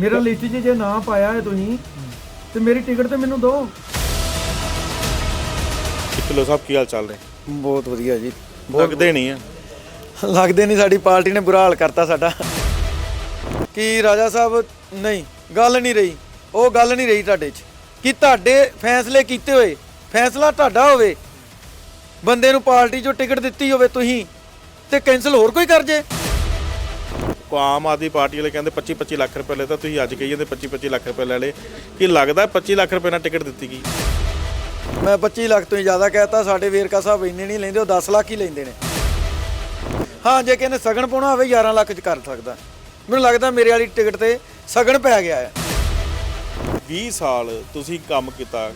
ਮੇਰਾ ਲਿਸਟ 'ਚ ਜੇ ਨਾ ਪਾਇਆ ਹੈ ਤੁਸੀਂ ਤੇ ਮੇਰੀ ਟਿਕਟ ਤੇ ਮੈਨੂੰ ਦਿਓ। ਢਿੱਲੋਂ ਸਾਹਿਬ ਕੀ ਹਾਲ ਚੱਲ ਰਹੇ ਬਹੁਤ ਵਧੀਆ ਜੀ। ਲੱਗਦੇ ਨਹੀਂ ਆ। ਲੱਗਦੇ ਨਹੀਂ ਸਾਡੀ ਪਾਰਟੀ ਨੇ ਬੁਰਾ ਹਾਲ ਕਰਤਾ ਸਾਡਾ। ਕੀ ਰਾਜਾ ਸਾਹਿਬ ਨਹੀਂ ਗੱਲ ਨਹੀਂ ਰਹੀ। ਉਹ ਗੱਲ ਨਹੀਂ ਰਹੀ ਤੁਹਾਡੇ 'ਚ। ਕਿ ਤੁਹਾਡੇ ਫੈਸਲੇ ਕੀਤੇ ਹੋਏ ਫੈਸਲਾ ਤੁਹਾਡਾ ਹੋਵੇ ਬੰਦੇ ਨੂੰ ਪਾਰਟੀ 'ਚੋਂ ਟਿਕਟ ਦਿੱਤੀ ਹੋਵੇ ਤੁਸੀਂ ਤੇ ਕੈਨਸਲ ਹੋਰ ਕੋਈ ਕਰ ਜੇ? ਕੋ ਆਮ ਆਦਮੀ ਪਾਰਟੀ ਵਾਲੇ ਕਹਿੰਦੇ 25 25 ਲੱਖ ਰੁਪਏ ਲੈ ਤਾਂ ਤੁਸੀਂ ਅੱਜ ਕਹੀ ਜਾਂਦੇ 25 25 ਲੱਖ ਰੁਪਏ ਲੈ ਲਏ। ਕੀ ਲੱਗਦਾ 25 ਲੱਖ ਰੁਪਏ ਨਾਲ ਟਿਕਟ ਦਿੱਤੀ ਗਈ? ਮੈਂ 25 ਲੱਖ ਤੋਂ ਹੀ ਜ਼ਿਆਦਾ ਕਹਿਤਾ ਸਾਡੇ ਵੇਰਕਾ ਸਾਹਿਬ ਇੰਨੇ ਨਹੀਂ ਲੈਂਦੇ ਉਹ 10 ਲੱਖ ਹੀ ਲੈਂਦੇ ਨੇ। ਹਾਂ ਜੇ ਕਿਸੇ ਨੇ ਸਗਨ ਪਾਉਣਾ ਹੋਵੇ 11 ਲੱਖ 'ਚ ਕਰ ਸਕਦਾ। ਮੈਨੂੰ ਲੱਗਦਾ ਮੇਰੇ ਵਾਲੀ ਟਿਕਟ ਤੇ ਸਗਨ ਪੈ ਗਿਆ ਹੈ। 20 ਸਾਲ ਤੁਸੀਂ ਕੰਮ ਕੀਤਾ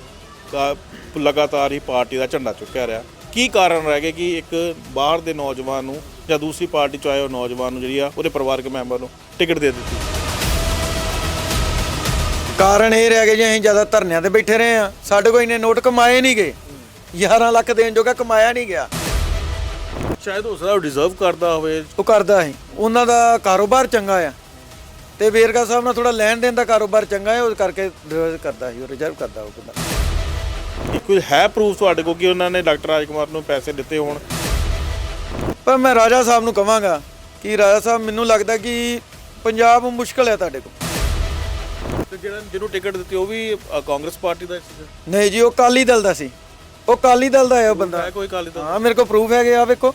ਲਗਾਤਾਰ ਹੀ ਪਾਰਟੀ ਦਾ ਝੰਡਾ ਚੁੱਕਿਆ ਰਿਹਾ। ਕੀ ਕਾਰਨ ਰਹਿ ਗਿਆ ਕਿ ਇੱਕ ਬਾਹਰ ਦੇ ਨੌਜਵਾਨ ਨੂੰ ਜਾਂ ਦੂਸਰੀ ਪਾਰਟੀ ਚੋਂ ਆਏ ਉਹ ਨੌਜਵਾਨ ਨੂੰ ਜਿਹੜੀ ਆ ਉਹਦੇ ਪਰਿਵਾਰਕ ਮੈਂਬਰ ਨੂੰ ਟਿਕਟ ਦੇ ਦਿੱਤੀ। ਕਾਰਨ ਇਹ ਰਹਿ ਗਿਆ ਜੀ ਅਸੀਂ ਜ਼ਿਆਦਾ ਧਰਨਿਆਂ ਤੇ ਬੈਠੇ ਰਹੇ ਆ ਸਾਡੇ ਕੋਲ ਇੰਨੇ ਨੋਟ ਕਮਾਏ ਨਹੀਂ ਗਏ। 11 ਲੱਖ ਦੇਣ ਜੋਗਾ ਕਮਾਇਆ ਨਹੀਂ ਗਿਆ। ਸ਼ਾਇਦ ਹੋ ਸਕਦਾ ਉਹ ਡਿਜ਼ਰਵ ਕਰਦਾ ਹੋਵੇ। ਉਹ ਕਰਦਾ ਹੈ ਉਹਨਾਂ ਦਾ ਕਾਰੋਬਾਰ ਚੰਗਾ ਆ। ਤੇ ਵੇਰਕਾ ਸਾਹਿਬ ਨਾਲ ਥੋੜਾ ਲੈਣ ਦੇਣ ਦਾ ਕਾਰੋਬਾਰ ਚੰਗਾ ਹੈ ਉਹ ਕਰਕੇ ਰਿਜ਼ਰਵ ਕਰਦਾ ਸੀ ਉਹ ਰਿਜ਼ਰਵ ਕਰਦਾ ਉਹ ਬੰਦਾ। ਕੋਈ ਹੈ ਪ੍ਰੂਫ ਤੁਹਾਡੇ ਕੋਲ ਕਿ ਉਹਨਾਂ ਨੇ ਡਾਕਟਰ ਰਾਜਕੁਮਾਰ ਨੂੰ ਪੈਸੇ ਦਿੱਤੇ ਹੋਣ। ਪਰ ਮੈਂ ਰਾਜਾ ਸਾਹਿਬ ਨੂੰ ਕਵਾਂਗਾ ਕਿ ਰਾਜਾ ਸਾਹਿਬ ਮੈਨੂੰ ਲੱਗਦਾ ਕਿ ਪੰਜਾਬ ਮੁਸ਼ਕਲ ਹੈ ਤੁਹਾਡੇ ਕੋਲ। ਤੇ ਜਿਹੜਾ ਜਿਹਨੂੰ ਟਿਕਟ ਦਿੱਤੀ ਉਹ ਵੀ ਅ, ਕਾਂਗਰਸ ਪਾਰਟੀ ਦਾ ਸੀ ਨਹੀਂ ਜੀ ਉਹ ਕਾਲੀ ਦਲ ਦਾ ਸੀ। ਉਹ ਕਾਲੀ ਦਲ ਦਾ ਹੈ ਉਹ ਬੰਦਾ। ਹੈ ਕੋਈ ਕਾਲੀ ਦਾ ਹਾਂ ਮੇਰੇ ਕੋਲ ਪ੍ਰੂਫ ਹੈਗੇ ਆ ਵੇਖੋ।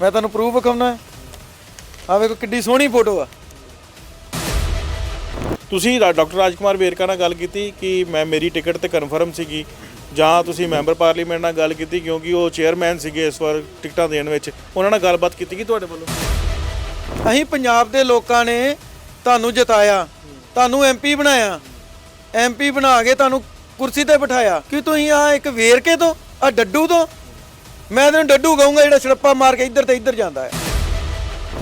ਮੈਂ ਤੁਹਾਨੂੰ ਪ੍ਰੂਫ ਵਿਖਾਉਣਾ ਹੈ। ਆ ਵੇਖੋ ਕਿੱਡੀ ਸੋਹਣੀ ਫੋਟੋ ਆ। ਤੁਸੀਂ ਡਾਕਟਰ ਰਾਜਕੁਮਾਰ ਵੇਰਕਾ ਨਾਲ ਗੱਲ ਕੀਤੀ ਕਿ ਮੈਂ ਮੇਰੀ ਟਿਕਟ ਤੇ ਕਨਫਰਮ ਸੀਗੀ। ਜਾਂ ਤੁਸੀਂ ਮੈਂਬਰ ਪਾਰਲੀਮੈਂਟ ਨਾਲ ਗੱਲ ਕੀਤੀ ਕਿਉਂਕਿ ਉਹ ਚੇਅਰਮੈਨ ਸੀਗੇ ਇਸ ਵਾਰ ਟਿਕਟਾਂ ਦੇਣ ਵਿੱਚ ਉਹਨਾਂ ਨਾਲ ਗੱਲਬਾਤ ਕੀਤੀ ਕਿ ਤੁਹਾਡੇ ਵੱਲੋਂ? ਅਸੀਂ ਪੰਜਾਬ ਦੇ ਲੋਕਾਂ ਨੇ ਤੁਹਾਨੂੰ ਜਿਤਾਇਆ ਤੁਹਾਨੂੰ ਐਮਪੀ ਬਣਾਇਆ ਐਮਪੀ ਬਣਾ ਕੇ ਤੁਹਾਨੂੰ ਕੁਰਸੀ ਤੇ ਬਿਠਾਇਆ। ਕਿ ਤੁਸੀਂ ਆ ਇੱਕ ਵੇਰਕੇ ਤੋਂ ਆ ਡੱਡੂ ਤੋਂ ਮੈਂ ਤੈਨੂੰ ਡੱਡੂ ਕਹੂੰਗਾ ਜਿਹੜਾ ਛੜੱਪਾ ਮਾਰ ਕੇ ਇੱਧਰ ਤੇ ਇੱਧਰ ਜਾਂਦਾ ਹੈ।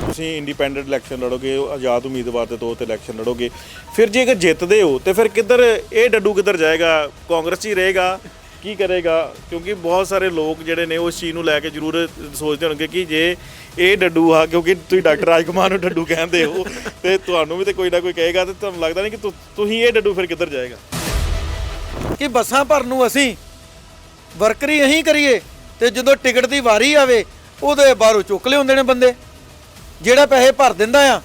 ਤੁਸੀਂ ਇੰਡੀਪੈਂਡੈਂਟ ਇਲੈਕਸ਼ਨ ਲੜੋਗੇ ਆਜ਼ਾਦ ਉਮੀਦਵਾਰ ਦੇ ਤੌਰ ਤੇ ਇਲੈਕਸ਼ਨ ਲੜੋਗੇ ਫਿਰ ਜੇ ਜਿੱਤਦੇ ਹੋ ਤੇ ਫਿਰ ਕਿੱਧਰ ਇਹ ਡੱਡੂ ਕਿੱਧਰ ਜਾਏਗਾ? ਕਾਂਗਰਸ ਹੀ ਰਹੇਗਾ ਕੀ ਕਰੇਗਾ? ਕਿਉਂਕਿ ਬਹੁਤ ਸਾਰੇ ਲੋਕ ਜਿਹੜੇ ਨੇ ਉਸ ਚੀਜ਼ ਨੂੰ ਲੈ ਕੇ ਜ਼ਰੂਰ ਸੋਚਦੇ ਹੋਣਗੇ ਕਿ ਜੇ ਇਹ ਡੱਡੂ ਆ, ਕਿਉਂਕਿ ਤੁਸੀਂ ਡਾਕਟਰ ਰਾਜਕੁਮਾਰ ਨੂੰ ਡੱਡੂ ਕਹਿੰਦੇ ਹੋ, ਤੇ ਤੁਹਾਨੂੰ ਵੀ ਤੇ ਕੋਈ ਨਾ ਕੋਈ ਕਹੇਗਾ ਤੇ ਤੁਹਾਨੂੰ ਲੱਗਦਾ ਨਹੀਂ ਕਿ ਤੁ- ਤੁਸੀਂ ਇਹ ਡੱਡੂ ਫਿਰ ਕਿੱਧਰ ਜਾਏਗਾ? ਕਿ ਬੱਸਾਂ ਭਰਨ ਨੂੰ ਅਸੀਂ ਵਰਕਰੀ ਅਸੀਂ ਕਰੀਏ ਤੇ ਜਦੋਂ ਟਿਕਟ ਦੀ ਵਾਰੀ ਆਵੇ, ਉਹਦੇ ਬਾਹਰੋਂ ਚੁੱਕ ਲਿਆਉਂਦੇ ਨੇ ਬੰਦੇ। ਜਿਹੜਾ ਪੈਸੇ ਭਰ ਦਿੰਦਾ ਆ,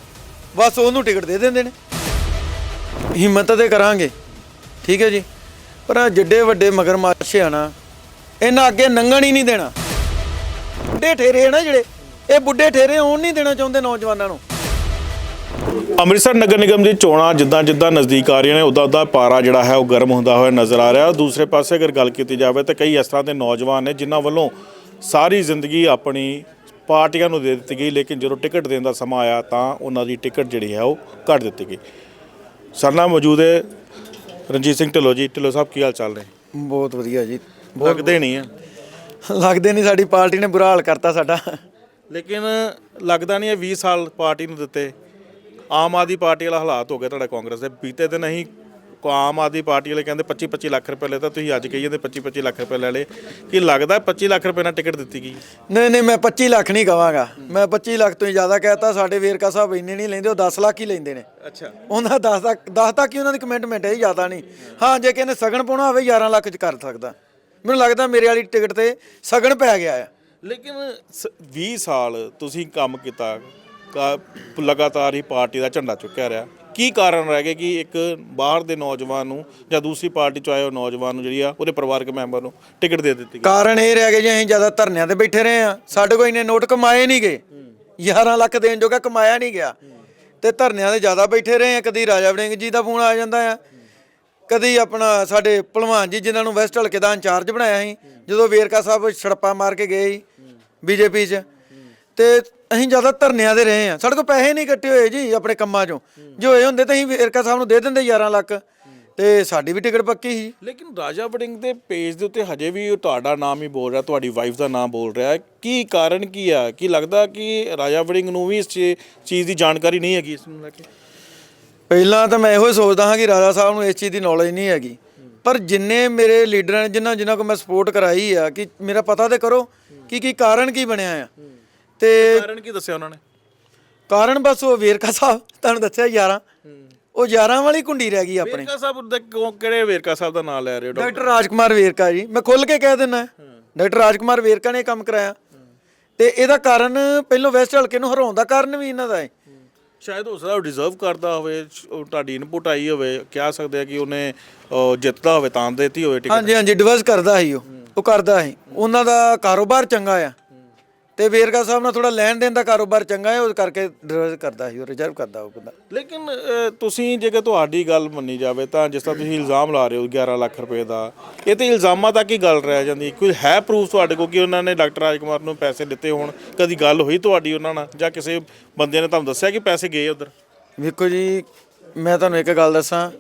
ਬਸ ਉਹਨੂੰ ਟਿਕਟ ਦੇ ਦਿੰਦੇ ਨੇ। ਹਿੰਮਤ ਤੇ ਕਰਾਂਗੇ। ਠੀਕ ਹੈ ਜੀ? ਪਰ ਆਹ ਜਿੱਡੇ ਵੱਡੇ ਮਗਰਮੱਛ ਆ ਨਾ, ਇਹਨਾਂ ਅੱਗੇ ਨੰਗਣ ਹੀ ਨਹੀਂ ਦੇਣਾ। ਬੁੱਢੇ ਠੇਰੇ ਆ ਨਾ ਜਿਹੜੇ, ਇਹ ਬੁੱਢੇ ਠੇਰੇ ਹੋਣ ਨਹੀਂ ਦੇਣਾ ਚਾਹੁੰਦੇ ਨੌਜਵਾਨਾਂ ਨੂੰ। ਅੰਮ੍ਰਿਤਸਰ ਨਗਰ ਨਿਗਮ ਦੀ ਚੋਣਾਂ ਜਿੱਦਾਂ ਜਿੱਦਾਂ ਨਜ਼ਦੀਕ ਆ ਰਹੀਆਂ ਨੇ, ਉਦਾਂ ਉਦਾਂ ਪਾਰਾ ਜਿਹੜਾ ਹੈ ਉਹ ਗਰਮ ਹੁੰਦਾ ਹੋਇਆ ਨਜ਼ਰ ਆ ਰਿਹਾ। ਦੂਸਰੇ ਪਾਸੇ ਅਗਰ ਗੱਲ ਕੀਤੀ ਜਾਵੇ ਤਾਂ ਕਈ ਇਸ ਤਰ੍ਹਾਂ ਦੇ ਨੌਜਵਾਨ ਨੇ ਜਿਨ੍ਹਾਂ ਵੱਲੋਂ ਸਾਰੀ ਜ਼ਿੰਦਗੀ ਆਪਣੀ ਪਾਰਟੀਆਂ ਨੂੰ ਦੇ ਦਿੱਤੀ ਗਈ, ਲੇਕਿਨ ਜਦੋਂ ਟਿਕਟ ਦੇਣ ਦਾ ਸਮਾਂ ਆਇਆ ਤਾਂ ਉਹਨਾਂ ਦੀ ਟਿਕਟ ਜਿਹੜੀ ਹੈ ਉਹ ਕੱਟ ਦਿੱਤੀ ਗਈ। ਸਰਨਾ ਮੌਜੂਦ ਹੈ ਰਣਜੀਤ ਸਿੰਘ ਢਿੱਲੋਂ ਜੀ ਢਿੱਲੋਂ ਸਾਹਿਬ ਕੀ ਹਾਲ ਚੱਲ ਰਹੇ ਬਹੁਤ ਵਧੀਆ ਜੀ। ਲੱਗਦੇ ਨਹੀਂ ਆ? ਲੱਗਦੇ ਨਹੀਂ ਸਾਡੀ ਪਾਰਟੀ ਨੇ ਬੁਰਾ ਹਾਲ ਕਰਤਾ ਸਾਡਾ। ਲੇਕਿਨ ਲੱਗਦਾ ਨਹੀਂ ਇਹ 20 ਸਾਲ ਪਾਰਟੀ ਨੂੰ ਦਿੱਤੇ। ਆਮ ਆਦਮੀ ਪਾਰਟੀ ਵਾਲਾ ਹਾਲਾਤ ਹੋ ਗਿਆ ਤੁਹਾਡਾ ਕਾਂਗਰਸ ਦੇ। ਬੀਤੇ ਦਿਨ ਅਸੀਂ ਆਮ ਆਦਮੀ ਪਾਰਟੀ ਵਾਲੇ ਕਹਿੰਦੇ 25 25 ਲੱਖ ਰੁਪਏ ਲੈ ਤਾਂ ਤੁਸੀਂ ਅੱਜ ਕਹੀ ਜਾਂਦੇ 25 25 ਲੱਖ ਰੁਪਏ ਲੈ ਲਏ। ਕੀ ਲੱਗਦਾ 25 ਲੱਖ ਰੁਪਏ ਨਾਲ ਟਿਕਟ ਦਿੱਤੀ ਗਈ? ਨਹੀਂ ਨਹੀਂ ਮੈਂ 25 ਲੱਖ ਨਹੀਂ ਕਵਾਂਗਾ। ਮੈਂ 25 ਲੱਖ ਤੋਂ ਹੀ ਜ਼ਿਆਦਾ ਕਹਿਤਾ ਸਾਡੇ ਵੇਰਕਾ ਸਾਹਿਬ ਇੰਨੇ ਨਹੀਂ ਲੈਂਦੇ ਉਹ 10 ਲੱਖ ਹੀ ਲੈਂਦੇ ਨੇ। ਅੱਛਾ। ਉਹਨਾਂ 10 ਤੱਕ 10 ਤੱਕ ਹੀ ਉਹਨਾਂ ਦੀ ਕਮਿਟਮੈਂਟ ਹੈ ਜ਼ਿਆਦਾ ਨਹੀਂ। ਹਾਂ ਜੇ ਕਿਸੇ ਨੇ ਸਗਨ ਪਾਉਣਾ ਹੋਵੇ 11 ਲੱਖ ਚ ਕਰ ਸਕਦਾ। ਮੈਨੂੰ ਲੱਗਦਾ ਮੇਰੇ ਵਾਲੀ ਟਿਕਟ ਤੇ ਸਗਨ ਪੈ ਗਿਆ ਆ। ਲੇਕਿਨ ਸ- 20 ਸਾਲ ਤੁਸੀਂ ਕੰਮ ਕੀਤਾ ਲਗਾਤਾਰ ਹੀ ਪਾਰਟੀ ਦਾ ਝੰਡਾ ਚੁੱਕਿਆ ਰਿਹਾ। ਕੀ ਕਾਰਨ ਰਹਿ ਗਏ ਕਿ ਇੱਕ ਬਾਹਰ ਦੇ ਨੌਜਵਾਨ ਨੂੰ ਜਾਂ ਦੂਸਰੀ ਪਾਰਟੀ 'ਚ ਆਏ ਉਹ ਨੌਜਵਾਨ ਨੂੰ ਜਿਹੜੀ ਆ ਉਹਦੇ ਪਰਿਵਾਰਕ ਮੈਂਬਰ ਨੂੰ ਟਿਕਟ ਦੇ ਦਿੱਤੀ ਗਈ? ਕਾਰਨ ਇਹ ਰਹਿ ਗਿਆ ਜੀ, ਅਸੀਂ ਜ਼ਿਆਦਾ ਧਰਨਿਆਂ ਤੇ ਬੈਠੇ ਰਹੇ ਆ ਸਾਡੇ ਕੋਲ ਇੰਨੇ ਨੋਟ ਕਮਾਏ ਨਹੀਂ ਗਏ। 11 ਲੱਖ ਦੇਣ ਜੋਗਾ ਕਮਾਇਆ ਨਹੀਂ ਗਿਆ। ਤੇ ਧਰਨਿਆਂ ਤੇ ਜ਼ਿਆਦਾ ਬੈਠੇ ਰਹੇ ਆ ਕਦੀ ਰਾਜਾ ਵੜਿੰਗ ਜੀ ਦਾ ਫੋਨ ਆ ਜਾਂਦਾ ਆ। ਕਦੀ ਆਪਣਾ ਸਾਡੇ ਭਲਵਾਨ ਜੀ ਜਿਨ੍ਹਾਂ ਨੂੰ ਵੈਸਟ ਹਲਕੇ ਦਾ ਇੰਚਾਰਜ ਬਣਾਇਆ ਸੀ। ਜਦੋਂ ਵੇਰਕਾ ਸਾਹਿਬ ਛੜਪਾ ਮਾਰ ਕੇ ਗਏ ਸੀ, ਬੀਜੇਪੀ 'ਚ। ਤੇ ਅਸੀਂ ਜ਼ਿਆਦਾ ਧਰਨਿਆਂ ਦੇ ਰਹੇ ਆ ਸਾਡੇ ਕੋਲ ਪੈਸੇ ਨਹੀਂ ਇਕੱਠੇ ਹੋਏ ਜੀ ਆਪਣੇ ਕੰਮਾਂ 'ਚੋਂ। ਜੇ ਹੋਏ ਹੁੰਦੇ ਤਾਂ ਅਸੀਂ ਵੇਰਕਾ ਸਾਹਿਬ ਨੂੰ ਦੇ ਦਿੰਦੇ 11 ਲੱਖ। ਤੇ ਸਾਡੀ ਵੀ ਟਿਕਟ ਪੱਕੀ ਸੀ। ਲੇਕਿਨ ਰਾਜਾ ਵੜਿੰਗ ਦੇ ਪੇਜ ਦੇ ਉੱਤੇ ਹਜੇ ਵੀ ਉਹ ਤੁਹਾਡਾ ਨਾਮ ਹੀ ਬੋਲ ਰਿਹਾ ਤੁਹਾਡੀ ਵਾਈਫ ਦਾ ਨਾਮ ਬੋਲ ਰਿਹਾ। ਕੀ ਕਾਰਨ ਕੀ ਆ? ਕੀ ਲੱਗਦਾ ਕਿ ਰਾਜਾ ਵੜਿੰਗ ਨੂੰ ਵੀ ਇਸ ਚੀ- ਚੀਜ਼ ਦੀ ਜਾਣਕਾਰੀ ਨਹੀਂ ਹੈਗੀ ਇਸ ਨੂੰ ਲੈ ਕੇ? ਪਹਿਲਾਂ ਤਾਂ ਮੈਂ ਇਹੋ ਹੀ ਸੋਚਦਾ ਹਾਂ ਕਿ ਰਾਜਾ ਸਾਹਿਬ ਨੂੰ ਇਸ ਚੀਜ਼ ਦੀ ਨੌਲੇਜ ਨਹੀਂ ਹੈਗੀ। ਪਰ ਜਿੰਨੇ ਮੇਰੇ ਲੀਡਰਾਂ ਨੇ ਜਿਨ੍ਹਾਂ ਜਿਨ੍ਹਾਂ ਕੋ ਮੈਂ ਸਪੋਰਟ ਕਰਾਈ ਆ ਕਿ ਮੇਰਾ ਪਤਾ ਤੇ ਕਰੋ ਕਿ ਕੀ ਕਾਰਨ ਕੀ ਬਣਿਆ ਆ। ਤੇ ਕਾਰਨ ਕੀ ਦੱਸਿਆ ਉਹਨਾਂ ਨੇ? ਕਾਰਨ ਬਸ ਉਹ ਵੇਰਕਾ ਸਾਹਿਬ ਤੁਹਾਨੂੰ ਦੱਸਿਆ 11 ਉਹ 11 ਵਾਲੀ ਕੁੰਡੀ ਰਹਿ ਗਈ ਆਪਣੇ। ਵੇਰਕਾ ਸਾਹਿਬ ਦੇ ਕਿਉਂ- ਕਿਹੜੇ ਵੇਰਕਾ ਸਾਹਿਬ ਦਾ ਨਾਮ ਲੈ ਰਹੇ ਹੋ ਡਾਕਟਰ? ਰਾਜਕੁਮਾਰ ਵੇਰਕਾ ਜੀ। ਮੈਂ ਖੁੱਲ ਕੇ ਕਹਿ ਦਿੰਦਾ। ਡਾਕਟਰ ਰਾਜਕੁਮਾਰ ਵੇਰਕਾ ਨੇ ਕੰਮ ਕਰਾਇਆ। ਤੇ ਇਹਦਾ ਕਾਰਨ ਪਹਿਲੋਂ ਵੈਸਟ ਹਲਕੇ ਨੂੰ ਹਰਾਉਣ ਦਾ ਕਾਰਨ ਵੀ ਇਹਨਾਂ ਦਾ ਹੈ। ਸ਼ਾਇਦ ਹੋ ਸਕਦਾ ਉਹ ਡਿਜ਼ਰਵ ਕਰਦਾ ਹੋਵੇ ਤੁਹਾਡੀ ਇਨਪੁਟ ਆਈ ਹੋਵੇ ਕਹਿ ਸਕਦੇ ਆ ਕਿ ਉਹਨੇ ਜਿੱਤਦਾ ਹੋਵੇ ਤਾਂ ਦੇਤੀ ਹੋਵੇ ਟਿਕਟ ਹਾਂਜੀ ਹਾਂਜੀ ਡਿਵਰਸ ਕਰਦਾ ਸੀ ਉਹ। ਉਹ ਕਰਦਾ ਸੀ। ਉਹਨਾਂ ਦਾ ਕਾਰੋਬਾਰ ਚੰਗਾ ਆ। ਤੇ ਵੇਰਕਾ ਸਾਹਿਬ ਨਾਲ ਥੋੜਾ ਲੈਣ ਦੇਣ ਦਾ ਕਾਰੋਬਾਰ ਚੰਗਾ ਹੈ ਉਹ ਕਰਕੇ ਡਿਵਰਸ ਕਰਦਾ ਸੀ ਉਹ ਰਿਜ਼ਰਵ ਕਰਦਾ ਉਹ ਬੰਦਾ। ਲੇਕਿਨ ਅਹ, ਤੁਸੀਂ ਜੇਕਰ ਤੁਹਾਡੀ ਗੱਲ ਮੰਨੀ ਜਾਵੇ ਤਾਂ ਜਿਸ ਤਰ੍ਹਾਂ ਤੁਸੀਂ ਇਲਜ਼ਾਮ ਲਾ ਰਹੇ ਹੋ 11 ਲੱਖ ਰੁਪਏ ਦਾ ਇਹ ਤੇ ਇਲਜ਼ਾਮਾਂ ਤੱਕ ਹੀ ਗੱਲ ਰਹਿ ਜਾਂਦੀ। ਕੋਈ ਹੈ ਪ੍ਰੂਫ ਤੁਹਾਡੇ ਕੋਲ ਕਿ ਉਹਨਾਂ ਨੇ ਡਾਕਟਰ ਰਾਜਕੁਮਾਰ ਨੂੰ ਪੈਸੇ ਦਿੱਤੇ ਹੋਣ? ਕਦੀ ਗੱਲ ਹੋਈ ਤੁਹਾਡੀ ਉਹਨਾਂ ਨਾਲ? ਜਾਂ ਕਿਸੇ ਬੰਦੇ ਨੇ ਤੁਹਾਨੂੰ ਦੱਸਿਆ ਕਿ ਪੈਸੇ ਗਏ ਉਧਰ? ਵੇਖੋ ਜੀ ਮੈਂ ਤੁਹਾਨੂੰ ਇੱਕ ਗੱਲ ਦੱਸਾਂ।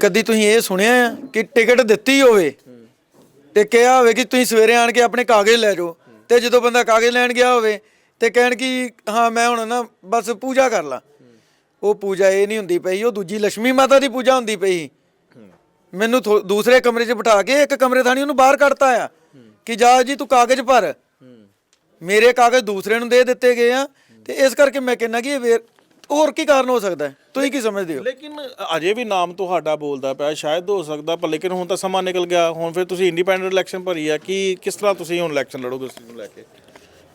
ਕਦੀ ਤੁਸੀਂ ਇਹ ਸੁਣਿਆ ਆ ਕਿ ਟਿਕਟ ਦਿੱਤੀ ਹੋਵੇ? ਤੇ ਕਿਹਾ ਹੋਵੇ ਕਿ ਤੁਸੀਂ ਸਵੇਰੇ ਆਣ ਕੇ ਆਪਣੇ ਕਾਗਜ਼ ਲੈ ਜਾਓ। ਤੇ ਜਦੋਂ ਬੰਦਾ ਕਾਗਜ਼ ਲੈਣ ਗਿਆ ਹੋਵੇ ਤੇ ਕਹਿਣ ਕਿ ਹਾਂ, ਮੈਂ ਹੁਣ ਨਾ ਬਸ ਪੂਜਾ ਕਰ ਲਾਂ। ਉਹ ਪੂਜਾ ਇਹ ਨਹੀਂ ਹੁੰਦੀ ਪਈ, ਉਹ ਦੂਜੀ ਲక్ష్ਮੀ ਮਾਤਾ ਦੀ ਪੂਜਾ ਹੁੰਦੀ ਪਈ। ਮੈਨੂੰ ਥੋ- ਦੂਸਰੇ ਕਮਰੇ 'ਚ ਬਿਠਾ ਕੇ ਇੱਕ ਕਮਰੇ ਥਾਣੀ ਉਹਨੂੰ ਬਾਹਰ ਕੱਢਤਾ ਆ ਕਿ ਜਾ ਜੀ ਤੂੰ ਕਾਗਜ਼ ਭਰ। ਮੇਰੇ ਕਾਗਜ਼ ਦੂਸਰੇ ਨੂੰ ਦੇ ਦਿੱਤੇ ਗਏ ਆ ਤੇ ਇਸ ਕਰਕੇ ਮੈਂ ਕਹਿੰਦਾ ਕਿ ਇਹ ਹੋਰ ਕੀ ਕਾਰਨ ਹੋ ਸਕਦਾ ਹੈ? ਤੁਸੀਂ ਕੀ ਸਮਝਦੇ ਹੋ? ਲੇਕਿਨ ਅਜੇ ਵੀ ਨਾਮ ਤੁਹਾਡਾ ਬੋਲਦਾ ਪਿਆ ਸ਼ਾਇਦ ਹੋ ਸਕਦਾ ਪਰ ਲੇਕਿਨ ਹੁਣ ਤਾਂ ਸਮਾਂ ਨਿਕਲ ਗਿਆ। ਹੁਣ ਫਿਰ ਤੁਸੀਂ ਇੰਡੀਪੈਂਡੈਂਟ ਇਲੈਕਸ਼ਨ ਭਰੀ ਆ ਕਿ ਕਿਸ ਤਰ੍ਹਾਂ ਤੁਸੀਂ ਹੁਣ ਇਲੈਕਸ਼ਨ ਲੜੋਗੇ ਇਸ ਨੂੰ ਲੈ ਕੇ?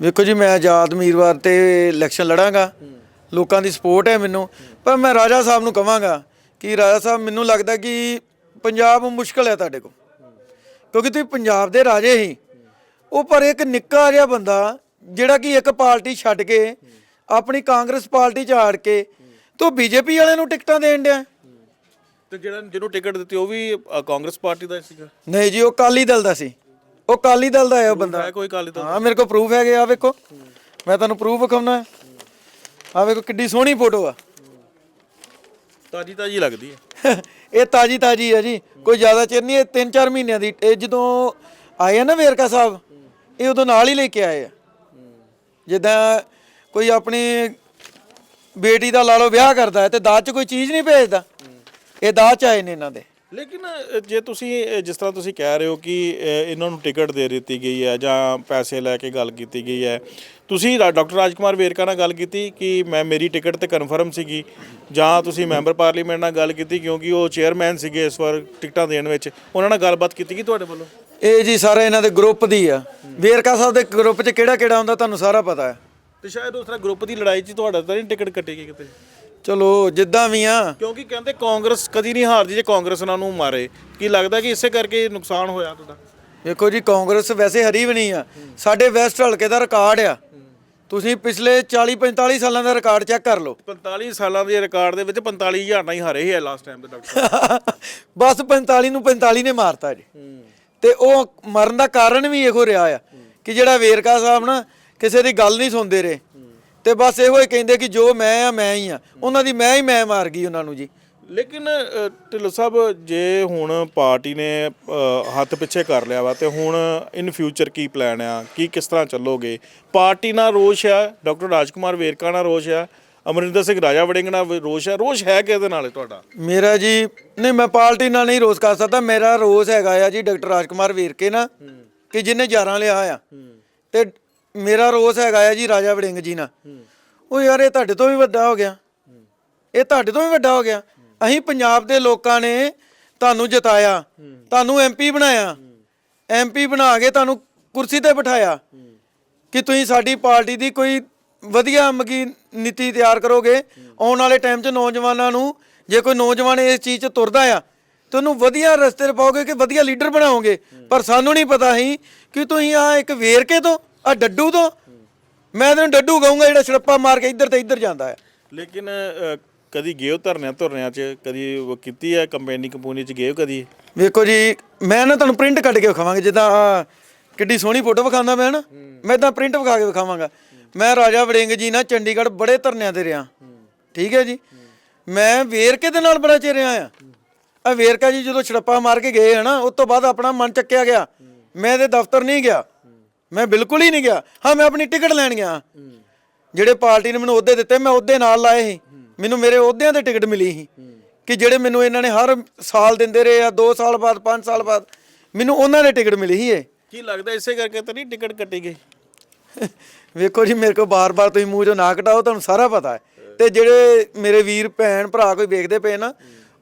ਵੇਖੋ ਜੀ ਮੈਂ ਆਜ਼ਾਦ ਉਮੀਦਵਾਰ ਤੇ ਇਲੈਕਸ਼ਨ ਲੜਾਂਗਾ। ਲੋਕਾਂ ਦੀ ਸਪੋਰਟ ਹੈ ਮੈਨੂੰ ਪਰ ਮੈਂ ਰਾਜਾ ਸਾਹਿਬ ਨੂੰ ਕਵਾਂਗਾ ਕਿ ਰਾਜਾ ਸਾਹਿਬ ਮੈਨੂੰ ਲੱਗਦਾ ਕਿ ਪੰਜਾਬ ਮੁਸ਼ਕਲ ਹੈ ਤੁਹਾਡੇ ਕੋਲ। ਕਿਉਂਕਿ ਤੁਸੀਂ ਪੰਜਾਬ ਦੇ ਰਾਜੇ ਹੀ। ਉਹ ਪਰ ਇੱਕ ਨਿੱਕਾ ਜਿਹਾ ਬੰਦਾ ਜਿਹੜਾ ਕਿ ਇੱਕ ਪਾਰਟੀ ਛੱਡ ਕੇ ਆਪਣੀ ਕਾਂਗਰਸ ਪਾਰਟੀ 'ਚ ਆੜ ਕੇ ਤੂੰ ਬੀਜੇਪੀ ਵਾਲਿਆਂ ਨੂੰ ਟਿਕਟਾਂ ਦੇਣ ਡਿਆ। ਤੇ ਜਿਹੜਾ ਜਿਹਨੂੰ ਟਿਕਟ ਦਿੱਤੀ ਉਹ ਵੀ ਅ, ਕਾਂਗਰਸ ਪਾਰਟੀ ਦਾ ਹੀ ਸੀਗਾ? ਨਹੀਂ ਜੀ ਉਹ ਕਾਲੀ ਦਲ ਦਾ ਸੀ। ਉਹ ਕਾਲੀ ਦਲ ਦਾ ਹੈ ਉਹ ਬੰਦਾ। ਹੈ ਕੋਈ ਕਾਲੀ ਦਲ ਹਾਂ ਮੇਰੇ ਕੋਲ ਪ੍ਰੂਫ ਹੈਗੇ ਆ ਵੇਖੋ। ਮੈਂ ਤੁਹਾਨੂੰ ਪ੍ਰੂਫ ਵਿਖਾਉਣਾ। ਆ ਵੇਖੋ ਕਿੱਡੀ ਸੋਹਣੀ ਫੋਟੋ ਆ। ਤਾਜੀ ਤਾਜੀ ਲੱਗਦੀ ਹੈ। ਇਹ ਤਾਜੀ ਤਾਜੀ ਹੈ ਜੀ। ਕੋਈ ਜ਼ਿਆਦਾ ਚਿਰ ਨਹੀਂ ਇਹ 3-4 ਮਹੀਨਿਆਂ ਦੀ। ਇਹ ਜਦੋਂ ਆਏ ਆ ਨਾ ਵੇਰਕਾ ਸਾਹਿਬ ਇਹ ਉਦੋਂ ਨਾਲ ਹੀ ਲੈ ਕੇ ਆਏ ਆ। ਜਿੱਦਾਂ ਕੋਈ ਆਪਣੀ ਬੇਟੀ ਦਾ ਲਾ ਲਓ ਵਿਆਹ ਕਰਦਾ ਹੈ ਤੇ ਦਾਜ 'ਚ ਕੋਈ ਚੀਜ਼ ਨਹੀਂ ਭੇਜਦਾ। ਇਹ ਦਾਜ 'ਚ ਆਏ ਨੇ ਇਹਨਾਂ ਦੇ। ਲੇਕਿਨ ਅ, ਜੇ ਤੁਸੀਂ ਅ, ਜਿਸ ਤਰ੍ਹਾਂ ਤੁਸੀਂ ਕਹਿ ਰਹੇ ਹੋ ਕਿ ਅ, ਇਹਨਾਂ ਨੂੰ ਟਿਕਟ ਦੇ ਦਿੱਤੀ ਗਈ ਹੈ ਜਾਂ ਪੈਸੇ ਲੈ ਕੇ ਗੱਲ ਕੀਤੀ ਗਈ ਹੈ। ਤੁਸੀਂ ਰਾ- ਡਾਕਟਰ ਰਾਜਕੁਮਾਰ ਵੇਰਕਾ ਨਾਲ ਗੱਲ ਕੀਤੀ ਕਿ ਮੈਂ ਮੇਰੀ ਟਿਕਟ ਤੇ ਕਨਫਰਮ ਸੀਗੀ ਜਾਂ ਤੁਸੀਂ ਮੈਂਬਰ ਪਾਰਲੀਮੈਂਟ ਨਾਲ ਗੱਲ ਕੀਤੀ ਕਿਉਂਕਿ ਉਹ ਚੇਅਰਮੈਨ ਸੀਗੇ ਇਸ ਵਾਰ ਟਿਕਟਾਂ ਦੇਣ ਵਿੱਚ। ਉਹਨਾਂ ਨਾਲ ਗੱਲਬਾਤ ਕੀਤੀ ਕਿ ਤੁਹਾਡੇ ਵੱਲੋਂ? ਇਹ ਜੀ ਸਾਰਾ ਇਹਨਾਂ ਦੇ ਗਰੁੱਪ ਦੀ ਆ। ਵੇਰਕਾ ਸਾਹਿਬ ਦੇ ਗਰੁੱਪ 'ਚ ਕਿਹੜਾ ਕਿਹੜਾ ਹੁੰਦਾ ਤੁਹਾਨੂੰ ਸਾਰਾ ਪਤਾ ਹੈ। ਤੇ ਸ਼ਾਇਦ ਉਸ ਤਰ੍ਹਾਂ ਗਰੁੱਪ ਦੀ ਲੜਾਈ 'ਚ ਤੁਹਾਡਾ ਤਾਂ ਨਹੀਂ ਟਿਕਟ ਕੱਟੇਗੀ ਕਿਤੇ। ਚਲੋ ਜਿੱਦਾਂ ਵੀ ਆ। ਕਿਉਂਕਿ ਕਹਿੰਦੇ ਕਾਂਗਰਸ ਕਦੀ ਨਹੀਂ ਹਾਰਦੀ ਜੇ ਕਾਂਗਰਸ ਇਹਨਾਂ ਨੂੰ ਮਾਰੇ। ਕੀ ਲੱਗਦਾ ਕਿ ਇਸੇ ਕਰਕੇ ਨੁਕਸਾਨ ਹੋਇਆ ਤੁਹਾਡਾ? ਵੇਖੋ ਜੀ ਕਾਂਗਰਸ ਵੈਸੇ ਹਰੀ ਵੀ ਨਹੀਂ ਆ। ਸਾਡੇ ਵੈਸਟ ਹਲਕੇ ਦਾ ਰਿਕਾਰਡ ਆ। ਤੁਸੀਂ ਪਿਛਲੇ 40 45 ਸਾਲਾਂ ਦਾ ਰਿਕਾਰਡ ਚੈੱਕ ਕਰ ਲਓ। 45 ਸਾਲਾਂ ਦੇ ਰਿਕਾਰਡ ਦੇ ਵਿੱਚ 45000 ਨਾਲ ਹੀ ਹਾਰੇ ਲਾਸਟ ਟਾਈਮ ਤੇ ਡਾਕਟਰ ਬਸ 45 ਨੂੰ 45 ਨੇ ਮਾਰਤਾ ਜੀ। ਤੇ ਉਹ ਮਰਨ ਦਾ ਕਾਰਨ ਵੀ ਇਹੋ ਰਿਹਾ ਆ ਕਿ ਜਿਹੜਾ ਵੇਰਕਾ ਸਾਹਿਬ ਨਾ ਕਿਸੇ ਦੀ ਗੱਲ ਨਹੀਂ ਸੁਣਦੇ ਰਹੇ। ਤੇ ਬਸ ਇਹੋ ਹੀ ਕਹਿੰਦੇ ਕਿ ਜੋ ਮੈਂ ਆ ਮੈਂ ਹੀ ਆ। ਉਹਨਾਂ ਦੀ ਮੈਂ ਹੀ ਮੈਂ ਮਾਰ ਗਈ ਉਹਨਾਂ ਨੂੰ ਜੀ। ਲੇਕਿਨ ਢਿੱਲੋਂ ਸਾਹਿਬ ਜੇ ਹੁਣ ਪਾਰਟੀ ਨੇ ਹੱਥ ਪਿੱਛੇ ਕਰ ਲਿਆ ਵਾ ਤੇ ਹੁਣ ਇਨ ਫਿਊਚਰ ਕੀ ਪਲਾਨ ਆ? ਕੀ ਕਿਸ ਤਰ੍ਹਾਂ ਚੱਲੋਗੇ? ਪਾਰਟੀ ਨਾਲ ਰੋਸ਼ ਆ ਡਾਕਟਰ ਰਾਜਕੁਮਾਰ ਵੇਰਕਾ ਨਾਲ ਰੋਸ਼ ਆ ਅਮਰਿੰਦਰ ਸਿੰਘ ਰਾਜਾ ਵੜਿੰਗ ਨਾਲ ਰੋਸ਼ ਆ। ਰੋਸ਼ ਹੈ ਕਿਹਦੇ ਨਾਲ ਹੈ ਤੁਹਾਡਾ? ਮੇਰਾ ਜੀ ਨਹੀਂ ਮੈਂ ਪਾਰਟੀ ਨਾਲ ਨਹੀਂ ਰੋਸ ਕਰ ਸਕਦਾ। ਮੇਰਾ ਰੋਸ ਹੈਗਾ ਆ ਜੀ ਡਾਕਟਰ ਰਾਜਕੁਮਾਰ ਵੀਰਕੇ ਨਾ ਕਿ ਜਿਹਨੇ 11 ਲਿਆ ਆ ਤੇ ਮੇਰਾ ਰੋਸ ਹੈਗਾ ਆ ਜੀ ਰਾਜਾ ਵੜਿੰਗ ਜੀ ਨਾਲ। ਉਹ ਯਾਰ ਇਹ ਤੁਹਾਡੇ ਤੋਂ ਵੀ ਵੱਡਾ ਹੋ ਗਿਆ। ਇਹ ਤੁਹਾਡੇ ਤੋਂ ਵੀ ਵੱਡਾ ਹੋ ਗਿਆ। ਅਸੀਂ ਪੰਜਾਬ ਦੇ ਲੋਕਾਂ ਨੇ ਤੁਹਾਨੂੰ ਜਿਤਾਇਆ। ਤੁਹਾਨੂੰ ਐਮਪੀ ਬਣਾਇਆ। ਐਮਪੀ ਬਣਾ ਕੇ ਤੁਹਾਨੂੰ ਕੁਰਸੀ ਤੇ ਬਿਠਾਇਆ। ਕਿ ਤੁਸੀਂ ਸਾਡੀ ਪਾਰਟੀ ਦੀ ਕੋਈ ਵਧੀਆ ਮਗੀ ਨੀਤੀ ਤਿਆਰ ਕਰੋਗੇ। ਆਉਣ ਵਾਲੇ ਟਾਈਮ 'ਚ ਨੌਜਵਾਨਾਂ ਨੂੰ ਜੇ ਕੋਈ ਨੌਜਵਾਨ ਇਸ ਚੀਜ਼ 'ਚ ਤੁਰਦਾ ਆ ਤੇ ਉਹਨੂੰ ਵਧੀਆ ਰਸਤੇ 'ਤੇ ਪਾਓਗੇ ਕਿ ਵਧੀਆ ਲੀਡਰ ਬਣਾਓਗੇ। ਪਰ ਸਾਨੂੰ ਨਹੀਂ ਪਤਾ ਸੀ ਕਿ ਤੁਸੀਂ ਆ ਇੱਕ ਵੇਰਕੇ ਤੋਂ ਆ ਡੱਡੂ ਤੋਂ? ਮੈਂ ਤੈਨੂੰ ਡੱਡੂ ਕਹੂੰਗਾ ਜਿਹੜਾ ਛੜੱਪਾ ਮਾਰ ਕੇ ਇੱਧਰ ਤੇ ਇੱਧਰ ਜਾਂਦਾ ਹੈ। ਲੇਕਿਨ ਅ, ਕਦੀ ਗਏ ਹੋ ਧਰਨਿਆਂ ਧਰਨਿਆਂ 'ਚ ਕਦੀ ਉਹ ਕੀਤੀ ਹੈ ਕੰਪੇਨੀ ਕੰਪੂਨੀ 'ਚ ਗਏ ਹੋ ਕਦੀ? ਵੇਖੋ ਜੀ ਮੈਂ ਨਾ ਤੁਹਾਨੂੰ ਪ੍ਰਿੰਟ ਕੱਢ ਕੇ ਵਿਖਾਵਾਂਗਾ ਜਿੱਦਾਂ ਆਹ ਕਿੱਡੀ ਸੋਹਣੀ ਫੋਟੋ ਵਿਖਾਉਂਦਾ ਮੈਂ ਨਾ ਮੈਂ ਤਾਂ ਪ੍ਰਿੰਟ ਵਿਖਾ ਕੇ ਵਿਖਾਵਾਂਗਾ। ਮੈਂ ਰਾਜਾ ਵੜਿੰਗ ਜੀ ਨਾਲ ਚੰਡੀਗੜ੍ਹ ਬੜੇ ਧਰਨਿਆਂ ਤੇ ਰਿਹਾ। ਠੀਕ ਹੈ ਜੀ? ਮੈਂ ਵੇਰਕੇ ਦੇ ਨਾਲ ਬੜਾ ਚਿਰ ਰਿਹਾ ਆ। ਆ ਵੇਰਕਾ ਜੀ ਜਦੋਂ ਛੜੱਪਾ ਮਾਰ ਕੇ ਗਏ ਹਨਾ ਉਸ ਤੋਂ ਬਾਅਦ ਆਪਣਾ ਮਨ ਚੱਕਿਆ ਗਿਆ। ਮੈਂ ਇਹਦੇ ਦਫ਼ਤਰ ਨਹੀਂ ਗਿਆ। ਮੈਂ ਬਿਲਕੁਲ ਹੀ ਨਹੀਂ ਗਿਆ। ਹਾਂ ਮੈਂ ਆਪਣੀ ਟਿਕਟ ਲੈਣ ਗਿਆ। ਜਿਹੜੇ ਪਾਰਟੀ ਨੇ ਮੈਨੂੰ ਅਹੁਦੇ ਦਿੱਤੇ ਮੈਂ ਅਹੁਦੇ ਨਾਲ ਲਾਏ ਸੀ। ਮੈਨੂੰ ਮੇਰੇ ਅਹੁਦਿਆਂ ਤੇ ਟਿਕਟ ਮਿਲੀ ਸੀ ਕਿ ਜਿਹੜੇ ਮੈਨੂੰ ਇਹਨਾਂ ਨੇ ਹਰ ਸਾਲ ਦਿੰਦੇ ਰਹੇ ਆ 2 ਸਾਲ ਬਾਅਦ 5 ਸਾਲ ਬਾਅਦ ਮੈਨੂੰ ਉਹਨਾਂ ਨੇ ਟਿਕਟ ਮਿਲੀ ਸੀ ਇਹ। ਕੀ ਲੱਗਦਾ ਇਸੇ ਕਰਕੇ ਤਾਂ ਨਹੀਂ ਟਿਕਟ ਕੱਟੀ ਗਈ? ਵੇਖੋ ਜੀ ਮੇਰੇ ਕੋ ਬਾਰ-ਬਾਰ ਤੁਸੀਂ ਮੂੰਹ ਚੋਂ ਨਾ ਕਟਾਓ ਤੁਹਾਨੂੰ ਸਾਰਾ ਪਤਾ ਹੈ। ਤੇ ਜਿਹੜੇ ਮੇਰੇ ਵੀਰ ਭੈਣ ਭਰਾ ਕੋਈ ਵੇਖਦੇ ਪਏ ਨਾ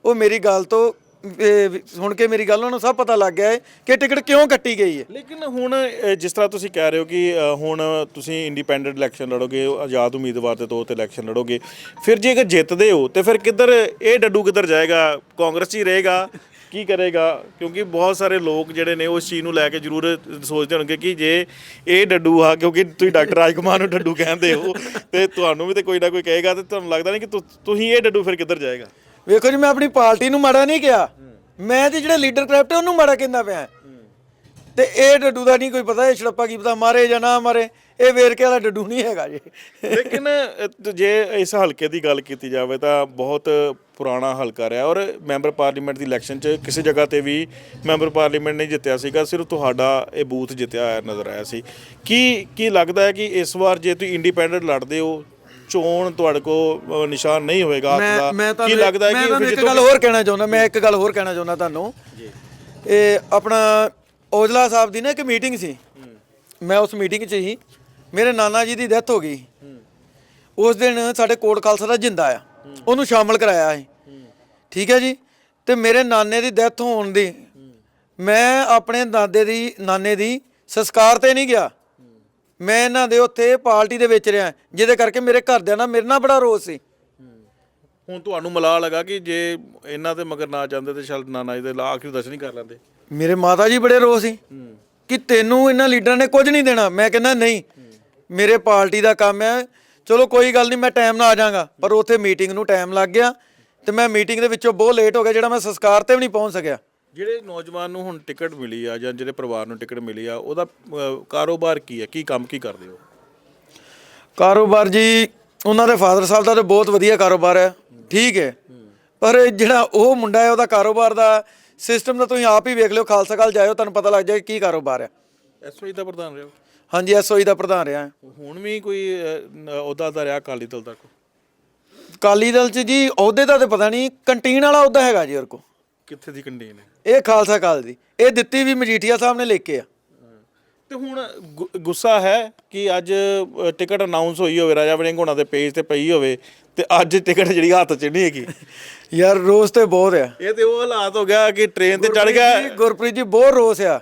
ਉਹ ਮੇਰੀ ਗੱਲ ਤੋਂ ਇਹ ਵੀ ਸੁਣ ਕੇ ਮੇਰੀ ਗੱਲ ਉਹਨਾਂ ਨੂੰ ਸਭ ਪਤਾ ਲੱਗ ਗਿਆ ਹੈ ਕਿ ਟਿਕਟ ਕਿਉਂ ਕੱਟੀ ਗਈ ਹੈ ਲੇਕਿਨ ਹੁਣ ਅ, ਜਿਸ ਤਰ੍ਹਾਂ ਤੁਸੀਂ ਕਹਿ ਰਹੇ ਹੋ ਕਿ ਅ, ਹੁਣ ਤੁਸੀਂ ਇੰਡੀਪੈਂਡੈਂਟ ਇਲੈਕਸ਼ਨ ਲੜੋਗੇ ਆਜ਼ਾਦ ਉਮੀਦਵਾਰ ਦੇ ਤੌਰ ਤੇ ਇਲੈਕਸ਼ਨ ਲੜੋਗੇ ਫਿਰ ਜੇ ਅਗਰ ਜਿੱਤਦੇ ਹੋ ਤੇ ਫਿਰ ਕਿੱਧਰ ਇਹ ਡੱਡੂ ਕਿੱਧਰ ਜਾਏਗਾ? ਕਾਂਗਰਸ 'ਚ ਹੀ ਰਹੇਗਾ ਕੀ ਕਰੇਗਾ? ਕਿਉਂਕਿ ਬਹੁਤ ਸਾਰੇ ਲੋਕ ਜਿਹੜੇ ਨੇ ਉਸ ਚੀਜ਼ ਨੂੰ ਲੈ ਕੇ ਜ਼ਰੂਰ ਸੋਚਦੇ ਹੋਣਗੇ ਕਿ ਜੇ ਇਹ ਡੱਡੂ ਆ ਕਿਉਂਕਿ ਤੁਸੀਂ ਡਾਕਟਰ ਰਾਜਕੁਮਾਰ ਨੂੰ ਡੱਡੂ ਕਹਿੰਦੇ ਹੋ ਤੇ ਤੁਹਾਨੂੰ ਵੀ ਤੇ ਕੋਈ ਨਾ ਕੋਈ ਕਹੇਗਾ ਤੇ ਤੁਹਾਨੂੰ ਲੱਗਦਾ ਨਹੀਂ ਕਿ ਤੁ- ਤੁਸੀਂ ਇਹ ਡੱਡੂ ਫਿਰ ਕਿੱਧਰ ਜਾਏਗਾ? ਵੇਖੋ ਜੀ ਮੈਂ ਆਪਣੀ ਪਾਰਟੀ ਨੂੰ ਮਾੜਾ ਨਹੀਂ ਕਿਹਾ। ਮੈਂ ਤੇ ਜਿਹੜਾ ਲੀਡਰ ਕਰੈਪਟ ਉਹਨੂੰ ਮਾੜਾ ਕਹਿੰਦਾ ਪਿਆ। ਤੇ ਇਹ ਡੱਡੂ ਦਾ ਨਹੀਂ ਕੋਈ ਪਤਾ ਇਹ ਛੜੱਪਾ ਕੀ ਪਤਾ ਮਾਰੇ ਜਾਂ ਨਾ ਮਾਰੇ ਇਹ ਵੇਰਕੇ ਵਾਲਾ ਡੱਡੂ ਨਹੀਂ ਹੈਗਾ ਜੀ। ਲੇਕਿਨ ਜੇ ਇਸ ਹਲਕੇ ਦੀ ਗੱਲ ਕੀਤੀ ਜਾਵੇ ਤਾਂ ਬਹੁਤ ਪੁਰਾਣਾ ਹਲਕਾ ਰਿਹਾ ਔਰ ਮੈਂਬਰ ਪਾਰਲੀਮੈਂਟ ਦੀ ਇਲੈਕਸ਼ਨ 'ਚ ਕਿਸੇ ਜਗ੍ਹਾ ਤੇ ਵੀ ਮੈਂਬਰ ਪਾਰਲੀਮੈਂਟ ਨਹੀਂ ਜਿੱਤਿਆ ਸੀਗਾ ਸਿਰਫ ਤੁਹਾਡਾ ਇਹ ਬੂਥ ਜਿੱਤਿਆ ਨਜ਼ਰ ਆਇਆ ਸੀ। ਕੀ ਕੀ ਲੱਗਦਾ ਹੈ ਕਿ ਇਸ ਵਾਰ ਜੇ ਤੁਸੀਂ ਇੰਡੀਪੈਂਡੈਂਟ ਲੜਦੇ ਹੋ ਚੋਣ ਤੁਹਾਡੇ ਕੋ ਨਿਸ਼ਾਨ ਨਹੀਂ ਹੋਏਗਾ ਮੈਂ ਮੈਂ ਕੀ ਲੱਗਦਾ ਹੈ ਮੈਂ ਕਿ ਤੁਹਾਨੂੰ ਫਿਰ ਇੱਕ ਗੱਲ ਹੋਰ ਕਹਿਣਾ ਚਾਹੁੰਦਾ ਮੈਂ ਇੱਕ ਗੱਲ ਹੋਰ ਕਹਿਣਾ ਚਾਹੁੰਦਾ ਤੁਹਾਨੂੰ। ਇਹ ਆਪਣਾ ਔਜਲਾ ਸਾਹਿਬ ਦੀ ਨਾ ਇੱਕ ਮੀਟਿੰਗ ਸੀ। ਮੈਂ ਉਸ ਮੀਟਿੰਗ 'ਚ ਹੀ ਮੇਰੇ ਨਾਨਾ ਜੀ ਦੀ ਡੈਥ ਹੋ ਗਈ। ਉਸ ਦਿਨ ਸਾਡੇ ਕੋਟ ਖਾਲਸਾ ਦਾ ਜਿੰਦਾ ਆ। ਉਹਨੂੰ ਸ਼ਾਮਲ ਕਰਾਇਆ ਸੀ ਠੀਕ ਹੈ ਜੀ? ਤੇ ਮੇਰੇ ਨਾਨੇ ਦੀ ਡੈਥ ਹੋਣ ਦੀ ਮੈਂ ਆਪਣੇ ਦਾਦੇ ਦੀ ਨਾਨੇ ਦੀ ਸੰਸਕਾਰ ਤੇ ਨਹੀਂ ਗਿਆ। ਮੈਂ ਇਹਨਾਂ ਦੇ ਉੱਥੇ ਪਾਰਟੀ ਦੇ ਵਿੱਚ ਰਿਹਾ ਜਿਹਦੇ ਕਰਕੇ ਮੇਰੇ ਘਰਦਿਆਂ ਨਾਲ ਮੇਰੇ ਨਾਲ ਬੜਾ ਰੋਸ ਸੀ। ਹੁਣ ਤੁਹਾਨੂੰ ਮਲਾ ਲਗਾ ਕਿ ਜੇ ਇਹਨਾਂ ਦੇ ਮਗਰ ਨਾ ਜਾਂਦੇ ਤੇ ਸ਼ਾਇਦ ਨਾਨਾ ਜੀ ਦੇ ਲਾ ਆਖਰੀ ਦਰਸ਼ਨ ਹੀ ਕਰ ਲੈਂਦੇ। ਮੇਰੇ ਮਾਤਾ ਜੀ ਬੜੇ ਰੋ ਸੀ ਕਿ ਤੈਨੂੰ ਇਹਨਾਂ ਲੀਡਰਾਂ ਨੇ ਕੁਝ ਨਹੀਂ ਦੇਣਾ। ਮੈਂ ਕਹਿੰਦਾ ਨਹੀਂ ਮੇਰੇ ਪਾਰਟੀ ਦਾ ਕੰਮ ਹੈ। ਚਲੋ ਕੋਈ ਗੱਲ ਨਹੀਂ ਮੈਂ ਟਾਈਮ ਨਾਲ ਆ ਜਾਵਾਂਗਾ। ਪਰ ਉੱਥੇ ਮੀਟਿੰਗ ਨੂੰ ਟਾਈਮ ਲੱਗ ਗਿਆ ਤੇ ਮੈਂ ਮੀਟਿੰਗ ਦੇ ਵਿੱਚੋਂ ਬਹੁਤ ਲੇਟ ਹੋ ਗਿਆ ਜਿਹੜਾ ਮੈਂ ਸੰਸਕਾਰ ਤੇ ਵੀ ਨਹੀਂ ਪਹੁੰਚ ਸਕਿਆ। ਜਿਹੜੇ ਨੌਜਵਾਨ ਨੂੰ ਹੁਣ ਟਿਕਟ ਮਿਲੀ ਆ ਜਾਂ ਜਿਹੜੇ ਪਰਿਵਾਰ ਨੂੰ ਟਿਕਟ ਮਿਲੀ ਆ ਉਹਦਾ ਕਾਰੋਬਾਰ ਕੀ ਹੈ ਕੀ ਕੰਮ ਕੀ ਕਰਦੇ ਹੋ ਕਾਰੋਬਾਰ ਜੀ ਉਹਨਾਂ ਦੇ ਫਾਦਰ ਸਾਹਿਬ ਦਾ ਤਾਂ ਬਹੁਤ ਵਧੀਆ ਕਾਰੋਬਾਰ ਹੈ। ਠੀਕ ਹੈ। ਪਰ ਜਿਹੜਾ ਉਹ ਮੁੰਡਾ ਹੈ ਉਹਦਾ ਕਾਰੋਬਾਰ ਦਾ ਸਿਸਟਮ ਦਾ ਤੁਸੀਂ ਆਪ ਹੀ ਵੇਖ ਲਿਓ ਖਾਲਸਾ ਕਾਲ ਜਾਇਓ ਤੁਹਾਨੂੰ ਪਤਾ ਲੱਗ ਜਾਏਗਾ ਕੀ ਕਾਰੋਬਾਰ ਹੈ। ਐਸਓਈ ਦਾ ਪ੍ਰਧਾਨ ਰਹੇ ਹੋ? ਹਾਂਜੀ ਐਸਓਈ ਦਾ ਪ੍ਰਧਾਨ ਰਿਹਾ। ਹੁਣ ਵੀ ਕੋਈ ਅ, ਨ- ਉਹਦਾ ਦਾ ਰਿਹਾ ਅਕਾਲੀ ਦਲ ਤੱਕ? ਕਾਲੀ ਦਲ ਚ ਜੀ ਅਹੁਦੇ ਦਾ ਤੇ ਪਤਾ ਨਹੀਂ ਕੰਟੀਨ ਵਾਲਾ ਅਹੁਦਾ ਹੈਗਾ ਜੀ ਹੋਰ ਕੋ ਕਿੱਥੇ ਦੀ ਕੰਡੀਨ ਹੈ? ਇਹ ਖਾਲਸਾ ਕਾਲ ਦੀ। ਇਹ ਦਿੱਤੀ ਵੀ ਮਜੀਠੀਆ ਸਾਹਿਬ ਨੇ ਲਿਖ ਕੇ ਆ। ਤੇ ਹੁਣ ਗੁ- ਗੁੱਸਾ ਹੈ ਕਿ ਅੱਜ ਅ, ਟਿਕਟ ਅਨਾਉਂਸ ਹੋਈ ਹੋਵੇ ਰਾਜਾ ਵੜਿੰਗ ਹੋਣਾ ਦੇ ਪੇਜ ਤੇ ਪਈ ਹੋਵੇ ਤੇ ਅੱਜ ਟਿਕਟ ਜਿਹੜੀ ਹੱਥ 'ਚ ਨਹੀਂ ਹੈਗੀ। ਯਾਰ ਰੋਸ ਤੇ ਬਹੁਤ ਆ। ਇਹ ਤੇ ਉਹ ਹਾਲਾਤ ਹੋ ਗਿਆ ਕਿ ਟ੍ਰੇਨ ਤੇ ਚੜ ਗਿਆ। ਜੀ, ਗੁਰਪ੍ਰੀਤ ਜੀ ਬਹੁਤ ਰੋਸ ਆ।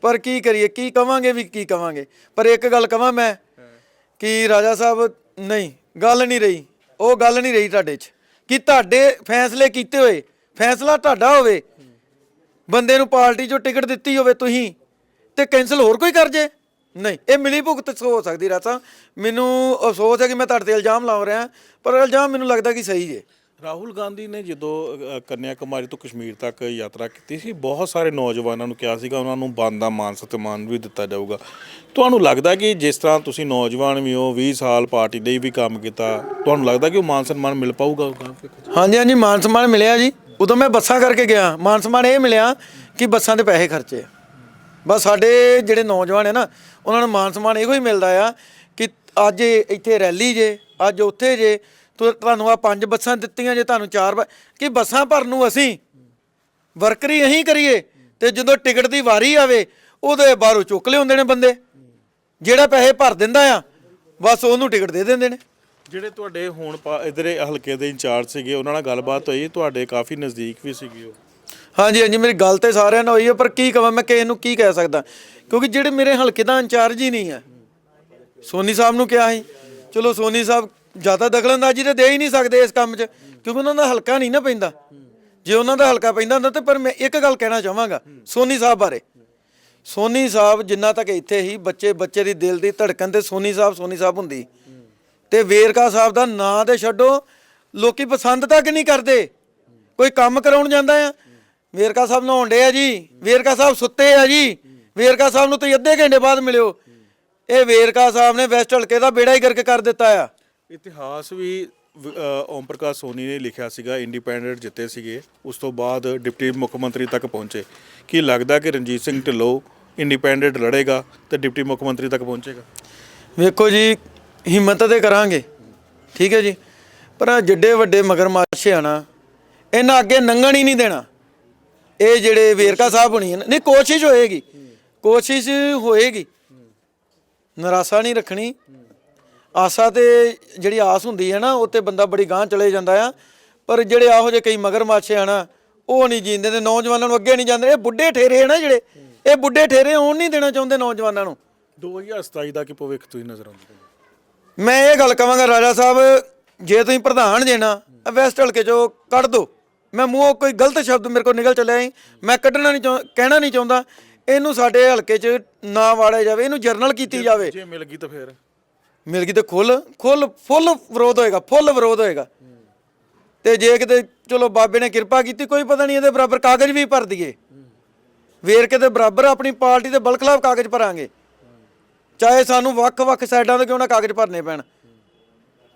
ਪਰ ਕੀ ਕਰੀਏ ਕੀ ਕਵਾਂਗੇ ਵੀ ਕੀ ਕਵਾਂਗੇ? ਪਰ ਇੱਕ ਗੱਲ ਕਵਾਂ ਮੈਂ ਕਿ ਰਾਜਾ ਸਾਹਿਬ ਨਹੀਂ ਗੱਲ ਨਹੀਂ ਰਹੀ। ਉਹ ਗੱਲ ਨਹੀਂ ਰਹੀ ਤੁਹਾਡੇ 'ਚ। ਕਿ ਤੁਹਾਡੇ ਫੈਸਲੇ ਕੀਤੇ ਹੋਏ ਫੈਸਲਾ ਤੁਹਾਡਾ ਹੋਵੇ। ਬੰਦੇ ਨੂੰ ਪਾਰਟੀ 'ਚੋਂ ਟਿਕਟ ਦਿੱਤੀ ਹੋਵੇ ਤੁਸੀਂ ਤੇ ਕੈਨਸਲ ਹੋਰ ਕੋਈ ਕਰ ਜੇ? ਨਹੀਂ ਇਹ ਮਿਲੀ ਭੁਗਤ ਹੋ ਸਕਦੀ ਰਾਜਾ ਮੈਨੂੰ ਅਫਸੋਸ ਹੈ ਕਿ ਮੈਂ ਤੁਹਾਡੇ ਤੇ ਇਲਜ਼ਾਮ ਲਾ ਰਿਹਾ ਪਰ ਇਲਜ਼ਾਮ ਮੈਨੂੰ ਲੱਗਦਾ ਕਿ ਸਹੀ ਜੇ। ਰਾਹੁਲ ਗਾਂਧੀ ਨੇ ਜਦੋਂ ਕੰਨਿਆ ਕੁਮਾਰੀ ਤੋਂ ਕਸ਼ਮੀਰ ਤੱਕ ਯਾਤਰਾ ਕੀਤੀ ਸੀ ਬਹੁਤ ਸਾਰੇ ਨੌਜਵਾਨਾਂ ਨੂੰ ਕਿਹਾ ਸੀਗਾ ਉਹਨਾਂ ਨੂੰ ਬੰਦਾ ਮਾਨ ਸਤਿਮਾਨ ਵੀ ਦਿੱਤਾ ਜਾਊਗਾ। ਤੁਹਾਨੂੰ ਲੱਗਦਾ ਕਿ ਜਿਸ ਤਰ੍ਹਾਂ ਤੁਸੀਂ ਨੌਜਵਾਨ ਵੀ ਹੋ 20 ਸਾਲ ਪਾਰਟੀ ਲਈ ਵੀ ਕੰਮ ਕੀਤਾ ਤੁਹਾਨੂੰ ਲੱਗਦਾ ਕਿ ਉਹ ਮਾਨ ਸਨਮਾਨ ਮਿਲ ਪਾਊਗਾ ਹਾਂਜੀ ਹਾਂਜੀ ਮਾਨ ਸਨਮਾਨ ਮਿਲਿਆ ਜੀ। ਉਦੋਂ ਮੈਂ ਬੱਸਾਂ ਕਰਕੇ ਗਿਆ, ਮਾਨ ਸਨਮਾਨ ਇਹ ਮਿਲਿਆ ਕਿ ਬੱਸਾਂ ਦੇ ਪੈਸੇ ਖਰਚੇ ਬਸ ਸਾਡੇ ਜਿਹੜੇ ਨੌਜਵਾਨ ਹੈ ਨਾ, ਉਹਨਾਂ ਨੂੰ ਮਾਨ ਸਨਮਾਨ ਇਹੋ ਹੀ ਮਿਲਦਾ ਆ ਕਿ ਅੱਜ ਇੱਥੇ ਰੈਲੀ ਜੇ, ਅੱਜ ਉੱਥੇ ਜੇ ਤੁਹਾਨੂੰ ਆ ਪੰਜ ਬੱਸਾਂ ਦਿੱਤੀਆਂ ਜੇ, ਤੁਹਾਨੂੰ ਚਾਰ ਕਿ ਬੱਸਾਂ ਭਰਨ ਨੂੰ ਅਸੀਂ ਵਰਕਰੀ ਅਸੀਂ ਕਰੀਏ ਤੇ ਜਦੋਂ ਟਿਕਟ ਦੀ ਵਾਰੀ ਆਵੇ, ਉਹਦੇ ਬਾਹਰੋਂ ਚੁੱਕ ਲਿਆਉਂਦੇ ਨੇ ਬੰਦੇ। ਜਿਹੜਾ ਪੈਸੇ ਭਰ ਦਿੰਦਾ ਆ, ਬਸ ਉਹਨੂੰ ਟਿਕਟ ਦੇ ਦਿੰਦੇ ਨੇ। ਜਿਹੜੇ ਤੁਹਾਡੇ ਹੁਣ ਪਾ- ਇੱਧਰੇ ਹਲਕੇ ਦੇ ਇੰਚਾਰਜ ਸੀਗੇ, ਉਹਨਾਂ ਨਾਲ ਗੱਲਬਾਤ ਹੋਈ, ਤੁਹਾਡੇ ਕਾਫੀ ਨਜ਼ਦੀਕ ਵੀ ਸੀਗੇ ਉਹ। ਹਾਂਜੀ ਹਾਂਜੀ, ਮੇਰੀ ਗੱਲ ਤੇ ਸਾਰਿਆਂ ਨਾਲ ਹੋਈ ਹੈ ਪਰ ਕੀ ਕਵਾਂ, ਮੈਂ ਕਿਸੇ ਨੂੰ ਕੀ ਕਹਿ ਸਕਦਾ? ਕਿਉਂਕਿ ਜਿਹੜੇ ਮੇਰੇ ਹਲਕੇ ਦਾ ਇੰਚਾਰਜ ਹੀ ਨਹੀਂ ਹੈ ਸੋਨੀ ਸਾਹਿਬ ਨੂੰ ਕਿਹਾ ਸੀ, ਚਲੋ ਸੋਨੀ ਸਾਹਿਬ ਜ਼ਿਆਦਾ ਦਖਲਅੰਦਾਜ਼ੀ ਤੇ ਦੇ ਹੀ ਨਹੀਂ ਸਕਦੇ ਇਸ ਕੰਮ 'ਚ, ਕਿਉਂਕਿ ਉਹਨਾਂ ਦਾ ਹਲਕਾ ਨਹੀਂ ਨਾ ਪੈਂਦਾ। ਜੇ ਉਹਨਾਂ ਦਾ ਹਲਕਾ ਪੈਂਦਾ ਹੁੰਦਾ ਤੇ, ਪਰ ਮੈਂ ਇੱਕ ਗੱਲ ਕਹਿਣਾ ਚਾਹਾਂਗਾ, ਸੋਨੀ ਸਾਹਿਬ ਬਾਰੇ। ਸੋਨੀ ਸਾਹਿਬ ਜਿੰਨਾ ਤੱਕ ਇੱਥੇ ਹੀ ਬੱਚੇ ਬੱਚੇ ਦੀ ਦਿਲ ਦੀ ਧੜਕਣ ਤੇ ਸੋਨੀ ਸਾਹਿਬ ਸੋਨੀ ਸਾਹਿਬ ਹੁੰਦੀ ਤੇ ਵੇਰਕਾ ਸਾਹਿਬ ਦਾ ਨਾਂ ਤੇ ਛੱਡੋ ਲੋਕੀ ਪਸੰਦ ਤੱਕ ਨਹੀਂ ਕਰਦੇ? ਕੋਈ ਕੰਮ ਕਰਾਉਣ ਜਾਂਦਾ ਆ? ਵੇਰਕਾ ਸਾਹਿਬ ਨਹਾਉਣ ਡੇ ਆ ਜੀ। ਵੇਰਕਾ ਸਾਹਿਬ ਸੁੱਤੇ ਆ ਜੀ। ਵੇਰਕਾ ਸਾਹਿਬ ਨੂੰ ਤੁਸੀਂ ਅੱਧੇ ਘੰਟੇ ਬਾਅਦ ਮਿਲਿਓ। ਇਹ ਵੇਰਕਾ ਸਾਹਿਬ ਨੇ ਵੈਸਟ ਹਲਕੇ ਦਾ ਬੇੜਾ ਹੀ ਕਰਕੇ ਕਰ ਦਿੱਤਾ ਆ। ਇਤਿਹਾਸ ਵੀ ਓਮ ਪ੍ਰਕਾਸ਼ ਸੋਨੀ ਨੇ ਲਿਖਿਆ ਸੀਗਾ ਇੰਡੀਪੈਂਡੈਂਟ ਜਿੱਤੇ ਸੀਗੇ। ਉਸ ਤੋਂ ਬਾਅਦ ਡਿਪਟੀ ਮੁੱਖ ਮੰਤਰੀ ਤੱਕ ਪਹੁੰਚੇ। ਕੀ ਲੱਗਦਾ ਕਿ ਰਣਜੀਤ ਸਿੰਘ ਢਿੱਲੋਂ ਇੰਡੀਪੈਂਡੈਂਟ ਲੜੇਗਾ ਤੇ ਡਿਪਟੀ ਮੁੱਖ ਮੰਤਰੀ ਤੱਕ ਪਹੁੰਚੇਗਾ? ਵੇਖੋ ਜੀ ਹਿੰਮਤ ਤੇ ਕਰਾਂਗੇ। ਠੀਕ ਹੈ ਜੀ? ਪਰ ਆਹ ਜਿੱਡੇ ਵੱਡੇ ਮਗਰਮੱਛ ਆ ਨਾ, ਇਹਨਾਂ ਅੱਗੇ ਨੰਗਣ ਹੀ ਨਹੀਂ ਦੇਣਾ। ਇਹ ਜਿਹੜੇ ਵੇਰਕਾ ਸਾਹਿਬ ਹੋਣੀ ਹੈ ਨਾ- ਨਹੀਂ, ਕੋਸ਼ਿਸ਼ ਹੋਏਗੀ। ਕੋਸ਼ਿਸ਼ ਹੋਏਗੀ। ਨਿਰਾਸ਼ਾ ਨਹੀਂ ਰੱਖਣੀ। ਆਸਾ ਤੇ ਜਿਹੜੀ ਆਸ ਹੁੰਦੀ ਹੈ ਨਾ ਉੱਤੇ ਬੰਦਾ ਬੜੀ ਗਾਂਹ ਚਲੇ ਜਾਂਦਾ ਆ। ਪਰ ਜਿਹੜੇ ਆਹੋ ਜਿਹੇ ਕਈ ਮਗਰਮੱਛ ਆ ਨਾ, ਉਹ ਨਹੀਂ ਜੀਂਦੇ ਨੇ ਨੌਜਵਾਨਾਂ ਨੂੰ ਅੱਗੇ ਨਹੀਂ ਜਾਂਦੇ। ਇਹ ਬੁੱਢੇ ਠੇਰੇ ਆ ਨਾ ਜਿਹੜੇ, ਇਹ ਬੁੱਢੇ ਠੇਰੇ ਹੋਣ ਨਹੀਂ ਦੇਣਾ ਚਾਹੁੰਦੇ ਨੌਜਵਾਨਾਂ ਨੂੰ। 2027 ਦਾ ਕੀ ਭਵਿੱਖ ਤੁਸੀਂ ਨਜ਼ਰ ਆਉਂਦਾ? ਮੈਂ ਇਹ ਗੱਲ ਕਵਾਂਗਾ ਰਾਜਾ ਸਾਹਿਬ ਜੇ ਤੁਸੀਂ ਪ੍ਰਧਾਨ ਜੇ ਨਾ ਵੈਸਟ ਹਲਕੇ ਚੋਂ ਕੱਢ ਦੋ। ਮੈਂ ਮੂੰਹੋਂ ਕੋਈ ਗਲਤ ਸ਼ਬਦ ਮੇਰੇ ਕੋਲ ਨਿਕਲ ਚੱਲਿਆ ਸੀ ਮੈਂ ਕੱਢਣਾ ਨਹੀਂ ਚਾਹ ਕਹਿਣਾ ਨਹੀਂ ਚਾਹੁੰਦਾ। ਇਹਨੂੰ ਸਾਡੇ ਹਲਕੇ 'ਚ ਨਾ ਵਾੜਿਆ ਜਾਵੇ ਇਹਨੂੰ ਜਰਨਲ ਕੀਤੀ ਜਾਵੇ। ਜੇ ਮਿਲ ਗਈ ਤਾਂ ਫਿਰ? ਮਿਲ ਗਈ ਤੇ ਖੁੱਲ ਖੁੱਲ ਫੁੱਲ ਵਿਰੋਧ ਹੋਏਗਾ ਫੁੱਲ ਵਿਰੋਧ ਹੋਏਗਾ। ਤੇ ਜੇ ਕਿਤੇ ਚਲੋ ਬਾਬੇ ਨੇ ਕਿਰਪਾ ਕੀਤੀ ਕੋਈ ਪਤਾ ਨਹੀਂ ਇਹਦੇ ਬਰਾਬਰ ਕਾਗਜ਼ ਵੀ ਭਰ ਦਈਏ। ਵੇਰਕੇ ਦੇ ਬਰਾਬਰ ਆਪਣੀ ਪਾਰਟੀ ਦੇ ਬਲ ਖਿਲਾਫ ਕਾਗਜ਼ ਭਰਾਂਗੇ। ਚਾਹੇ ਸਾਨੂੰ ਵੱਖ-ਵੱਖ ਸਾਈਡਾਂ ਤੋਂ ਕਿਉਂ ਨਾ ਕਾਗਜ਼ ਭਰਨੇ ਪੈਣ।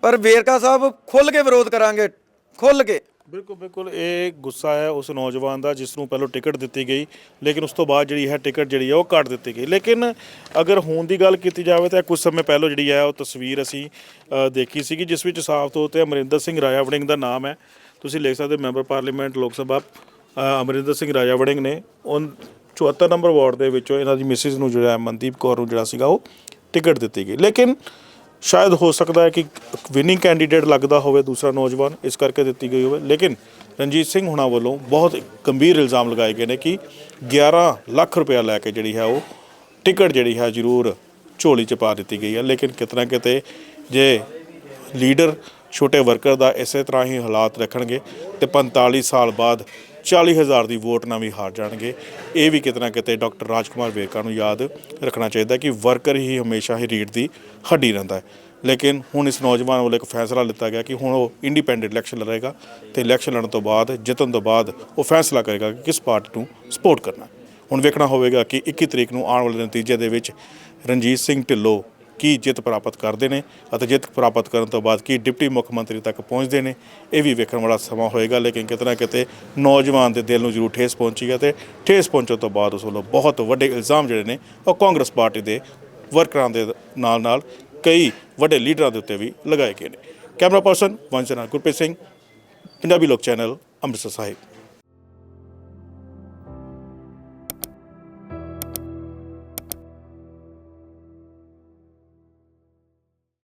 ਪਰ ਵੇਰਕਾ ਸਾਹਿਬ ਖੁੱਲ ਕੇ ਵਿਰੋਧ ਕਰਾਂਗੇ ਖੁੱਲ ਕੇ। ਬਿਲਕੁਲ ਬਿਲਕੁਲ ਇਹ ਗੁੱਸਾ ਹੈ ਉਸ ਨੌਜਵਾਨ ਦਾ ਜਿਸ ਨੂੰ ਪਹਿਲਾਂ ਟਿਕਟ ਦਿੱਤੀ ਗਈ ਲੇਕਿਨ ਉਸ ਤੋਂ ਬਾਅਦ ਜਿਹੜੀ ਹੈ ਟਿਕਟ ਜਿਹੜੀ ਹੈ ਉਹ ਕੱਟ ਦਿੱਤੀ ਗਈ। ਲੇਕਿਨ ਅਗਰ ਹੁਣ ਦੀ ਗੱਲ ਕੀਤੀ ਜਾਵੇ ਤਾਂ ਕੁਝ ਸਮੇਂ ਪਹਿਲਾਂ ਜਿਹੜੀ ਹੈ ਉਹ ਤਸਵੀਰ ਅਸੀਂ ਅ, ਦੇਖੀ ਸੀਗੀ ਜਿਸ ਵਿੱਚ ਸਾਫ਼ ਤੌਰ ਤੇ ਅਮਰਿੰਦਰ ਸਿੰਘ ਰਾਜਾ ਵੜਿੰਗ ਦਾ ਨਾਮ ਹੈ। ਤੁਸੀਂ ਲਿਖ ਸਕਦੇ ਹੋ ਮੈਂਬਰ ਪਾਰਲੀਮੈਂਟ ਲੋਕ ਸਭਾ ਅ, ਅਮਰਿੰਦਰ ਸਿੰਘ ਰਾਜਾ ਵੜਿੰਗ ਨੇ ਉਹ 74 ਨੰਬਰ ਵਾਰਡ ਦੇ ਵਿੱਚੋਂ ਇਹਨਾਂ ਦੀ ਮਿਸਿਸ ਨੂੰ ਜਿਹੜਾ ਮਨਦੀਪ ਕੌਰ ਨੂੰ ਜਿਹੜਾ ਸੀਗਾ ਉਹ ਟਿਕਟ ਦਿੱਤੀ ਗਈ। ਲੇਕਿਨ ਸ਼ਾਇਦ ਹੋ ਸਕਦਾ ਹੈ ਕਿ ਵਿਨਿੰਗ ਕੈਂਡੀਡੇਟ ਲੱਗਦਾ ਹੋਵੇ ਦੂਸਰਾ ਨੌਜਵਾਨ, ਇਸ ਕਰਕੇ ਦਿੱਤੀ ਗਈ ਹੋਵੇ। ਲੇਕਿਨ ਰਣਜੀਤ ਸਿੰਘ ਹੁਣਾਂ ਵੱਲੋਂ ਬਹੁਤ ਗੰਭੀਰ ਇਲਜ਼ਾਮ ਲਗਾਏ ਗਏ ਨੇ ਕਿ 11 ਲੱਖ ਰੁਪਇਆ ਲੈ ਕੇ ਜਿਹੜੀ ਹੈ ਉਹ ਟਿਕਟ ਜਿਹੜੀ ਹੈ ਜ਼ਰੂਰ ਝੋਲੀ 'ਚ ਪਾ ਦਿੱਤੀ ਗਈ ਹੈ। ਲੇਕਿਨ ਕਿਤਨਾ ਕਿਤੇ ਜੇ ਲੀਡਰ, ਛੋਟੇ ਵਰਕਰ ਦਾ ਇਸੇ ਤਰ੍ਹਾਂ ਹੀ ਹਾਲਾਤ ਰੱਖਣਗੇ ਤੇ 45 ਸਾਲ ਬਾਅਦ 40000 ਦੀ ਵੋਟ ਨਾਲ ਵੀ ਹਾਰ ਜਾਣਗੇ। ਇਹ ਵੀ ਕਿਤਨਾ ਕਿਤੇ ਡਾਕਟਰ ਰਾਜਕੁਮਾਰ ਵੇਰਕਾ ਨੂੰ ਯਾਦ ਰੱਖਣਾ ਚਾਹੀਦਾ ਕਿ ਵਰਕਰ ਹੀ ਹਮੇਸ਼ਾ ਹੀ ਰੀੜ ਦੀ ਹੱਡੀ ਰਹਿੰਦਾ ਹੈ। ਲੇਕਿਨ ਹੁਣ ਇਸ ਨੌਜਵਾਨ ਵੱਲੋਂ ਇੱਕ ਫੈਸਲਾ ਲਿੱਤਾ ਗਿਆ ਕਿ ਹੁਣ ਉਹ ਇੰਡੀਪੈਂਡੈਂਟ ਇਲੈਕਸ਼ਨ ਲੜੇਗਾ ਤੇ ਇਲੈਕਸ਼ਨ ਲੜਨ ਤੋਂ ਬਾਅਦ, ਜਿੱਤਣ ਤੋਂ ਬਾਅਦ ਉਹ ਫੈਸਲਾ ਕਰੇਗਾ ਕਿ ਕਿਸ ਪਾਰਟੀ ਨੂੰ ਸਪੋਰਟ ਕਰਨਾ ਹੁਣ ਵੇਖਣਾ ਹੋਵੇਗਾ ਕਿ 21 ਤਰੀਕ ਨੂੰ ਆਉਣ ਵਾਲੇ ਨਤੀਜੇ ਦੇ ਵਿੱਚ ਰਣਜੀਤ ਸਿੰਘ ਢਿੱਲੋਂ ਕੀ ਜਿੱਤ ਪ੍ਰਾਪਤ ਕਰਦੇ ਨੇ ਅਤੇ ਜਿੱਤ ਪ੍ਰਾਪਤ ਕਰਨ ਤੋਂ ਬਾਅਦ ਕੀ ਡਿਪਟੀ ਮੁੱਖ ਮੰਤਰੀ ਤੱਕ ਪਹੁੰਚਦੇ ਨੇ, ਇਹ ਵੀ ਵੇਖਣ ਵਾਲਾ ਸਮਾਂ ਹੋਏਗਾ, ਲੇਕਿਨ ਕਿਤੇ ਨਾ ਕਿਤੇ ਨੌਜਵਾਨ ਦੇ ਦਿਲ ਨੂੰ ਜ਼ਰੂਰ ਠੇਸ ਪਹੁੰਚੀ ਹੈ ਤੇ ਠੇਸ ਪਹੁੰਚਣ ਤੋਂ ਬਾਅਦ ਉਸ ਵੱਲੋਂ ਬਹੁਤ ਵੱਡੇ ਇਲਜ਼ਾਮ ਜਿਹੜੇ ਨੇ, ਉਹ ਕਾਂਗਰਸ ਪਾਰਟੀ ਦੇ ਵਰਕਰਾਂ ਦੇ ਨਾਲ ਨਾਲ ਕਈ ਵੱਡੇ ਲੀਡਰਾਂ ਦੇ ਉੱਤੇ ਵੀ ਲਗਾਏ ਗਏ ਨੇ। ਕੈਮਰਾ ਪਰਸਨ ਵੰਸ਼ਨਾ ਗੁਰਪ੍ਰੀਤ ਸਿੰਘ, ਪੰਜਾਬੀ ਲੋਕ ਚੈਨਲ ਅੰਮ੍ਰਿਤਸਰ ਸਾਹਿਬ।